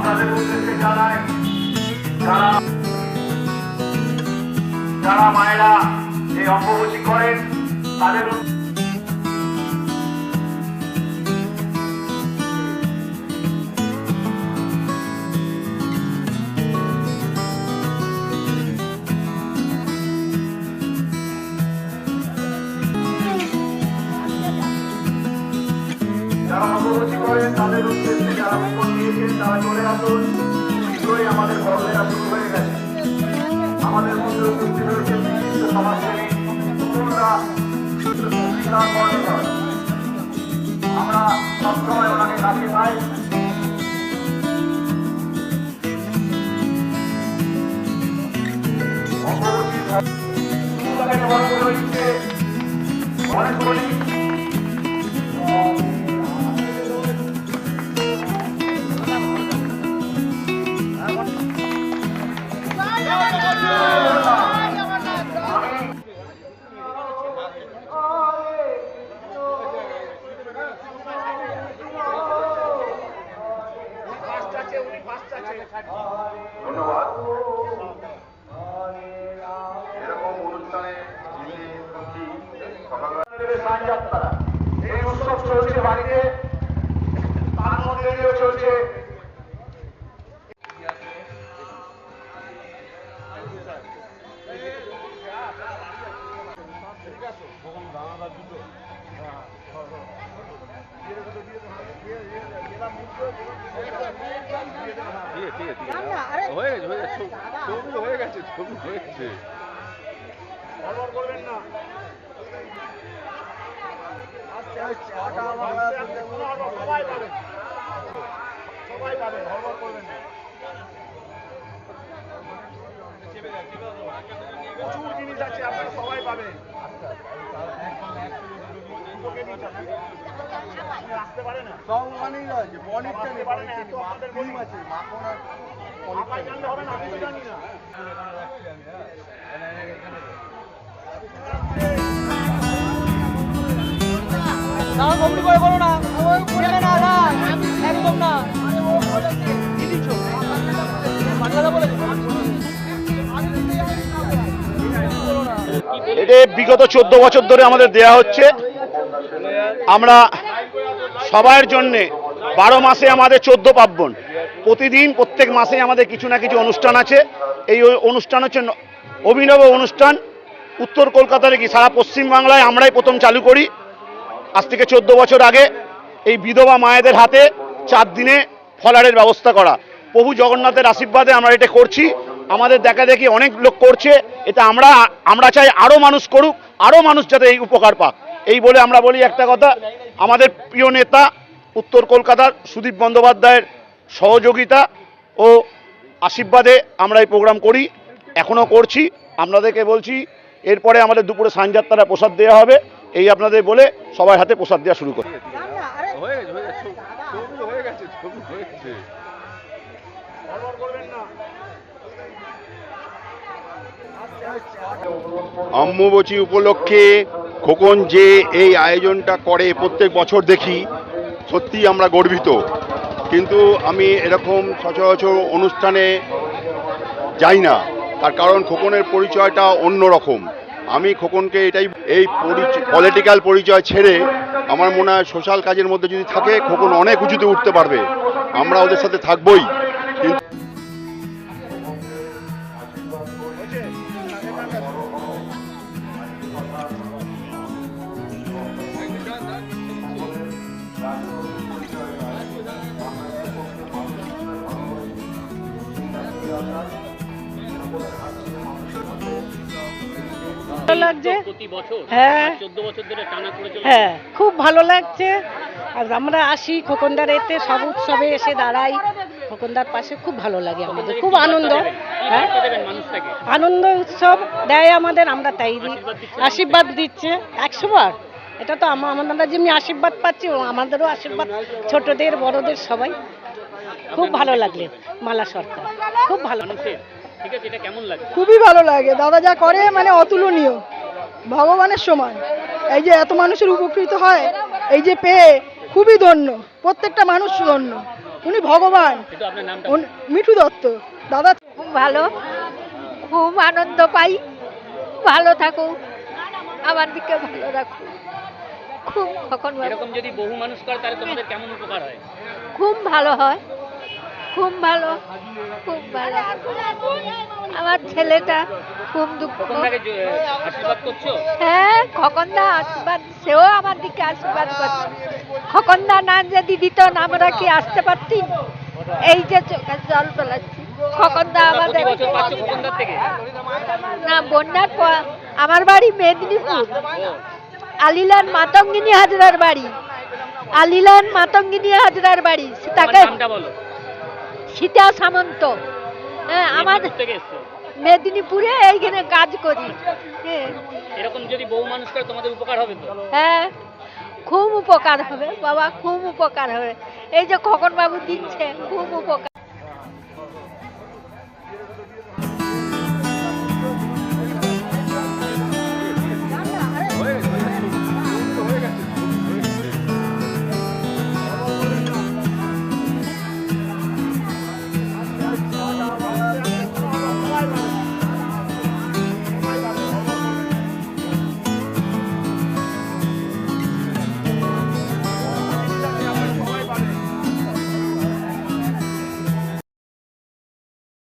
আপনাদের উদ্দেশ্যে জানাই যারা যারা মায়েরা এই অঙ্গভূতি করেন তাদের তাদের উদ্দেশ্যে যারা উপর দিয়েছেন, তারা চলে আসুন। শীঘ্রই আমাদের বড়দের শুরু হয়ে গেছে। আমাদের মধ্যে উপস্থিত রয়েছে বিশিষ্ট সমাজসেবী। আমরা সবসময় ওনাকে কাছে পাই। অনেক দেবে এই উৎসব চলছে বাড়িতে। তার মধ্যে দিয়েও চলছে। হয়ে গেছে ছবি হয়ে গেছে ছবি হয়ে গেছে পাবেন সবাই পাবেন হরবর করবেন না প্রচুর জিনিস আছে আপনারা সবাই পাবেন আসতে পারে না আসতে পারে না এত আপনাদের গরিব আছে আপনার জানলে হবে না আমি জানি না এটা বিগত চোদ্দ বছর ধরে আমাদের দেয়া হচ্ছে। আমরা সবার জন্যে বারো মাসে আমাদের চোদ্দ পার্বণ। প্রতিদিন, প্রত্যেক মাসে আমাদের কিছু না কিছু অনুষ্ঠান আছে। এই অনুষ্ঠান হচ্ছে অভিনব অনুষ্ঠান। উত্তর কলকাতার কি? সারা পশ্চিমবাংলায় আমরাই প্রথম চালু করি। আজ থেকে চোদ্দ বছর আগে এই বিধবা মায়েদের হাতে চার দিনে ফলারের ব্যবস্থা করা। প্রভু জগন্নাথের আশীর্বাদে আমরা এটা করছি। আমাদের দেখা দেখি অনেক লোক করছে। এটা আমরা আমরা চাই আরও মানুষ করুক আরও মানুষ যাতে এই উপকার পাক। এই বলে আমরা বলি একটা কথা, আমাদের প্রিয় নেতা উত্তর কলকাতার সুদীপ বন্দ্যোপাধ্যায়ের সহযোগিতা ও আশীর্বাদে আমরা এই প্রোগ্রাম করি এখনও করছি। আপনাদেরকে বলছি, এরপরে আমাদের দুপুরে সানযাত্রা প্রসাদ দেওয়া হবে। এই আপনাদের বলে সবার হাতে প্রসাদ দেওয়া শুরু করি। অম্বুবচী উপলক্ষে খোকন যে এই আয়োজনটা করে প্রত্যেক বছর দেখি সত্যি আমরা গর্বিত। কিন্তু আমি এরকম সচরাচর অনুষ্ঠানে যাই না। তার কারণ খোকনের পরিচয়টা অন্য রকম আমি খোকনকে এটাই এই পলিটিক্যাল পরিচয় ছেড়ে আমার মনে হয় সোশ্যাল কাজের মধ্যে যদি থাকে, খোকন অনেক উঁচুতে উঠতে পারবে। আমরা ওদের সাথে থাকবই। কিন্তু ভালো লাগছে। হ্যাঁ। হ্যাঁ খুব ভালো লাগছে। আর আমরা আসি খোকনদার এতে সব উৎসবে এসে দাঁড়াই। খোকনদার পাশে খুব ভালো লাগে আমাদের খুব আনন্দ। হ্যাঁ? আনন্দ উৎসব দেয় আমাদের আমরা তাই দিই। আশীর্বাদ দিচ্ছে একশো বার। এটা তো আমরা যেমনি আশীর্বাদ পাচ্ছি আমাদেরও আশীর্বাদ ছোটদের বড়দের সবাই। খুব ভালো লাগলে মালা সরকার। খুব ভালো। ঠিক আছে এটা কেমন লাগে খুবই ভালো লাগে। দাদা যা করে মানে অতুলনীয়। ভগবানের সমান। এই যে এত মানুষের উপকৃত হয় এই যে পেয়ে খুবই ধন্য। প্রত্যেকটা মানুষ ধন্য। উনি ভগবান। একটু আপনার নামটা উনি মিঠু দত্ত। দাদা খুব ভালো। খুব আনন্দ পাই। ভালো থাকুক আমার দিকে ভালো রাখুক খুব কখন এরকম যদি বহু মানুষ করে তাহলে তোমাদের কেমন উপকার হয়? খুব ভালো হয়। খুব ভালো খুব ভালো। আমার ছেলেটা খুব দুঃখ হ্যাঁ খকনদা আশীর্বাদ সেও আমার দিকে আশীর্বাদ করছে। খকনদা না যদি দিত না আমরা কি আসতে পারতি এই যে চোখে জল ফেলাচ্ছি। খকনদা আমাদের না বন্যার পর আমার বাড়ি মেদিনীপুর। আলিলান মাতঙ্গিনী হাজরার বাড়ি। আলিলান মাতঙ্গিনী হাজরার বাড়ি। তাকে সীতা সামন্ত। হ্যাঁ আমার মেদিনীপুর এইখানে কাজ করি। হ্যাঁ। এরকম যদি বহু মানুষ তোমাদের উপকার হবে হ্যাঁ খুব উপকার হবে বাবা খুব উপকার হবে। এই যে খগন বাবু দিচ্ছে খুব উপকার।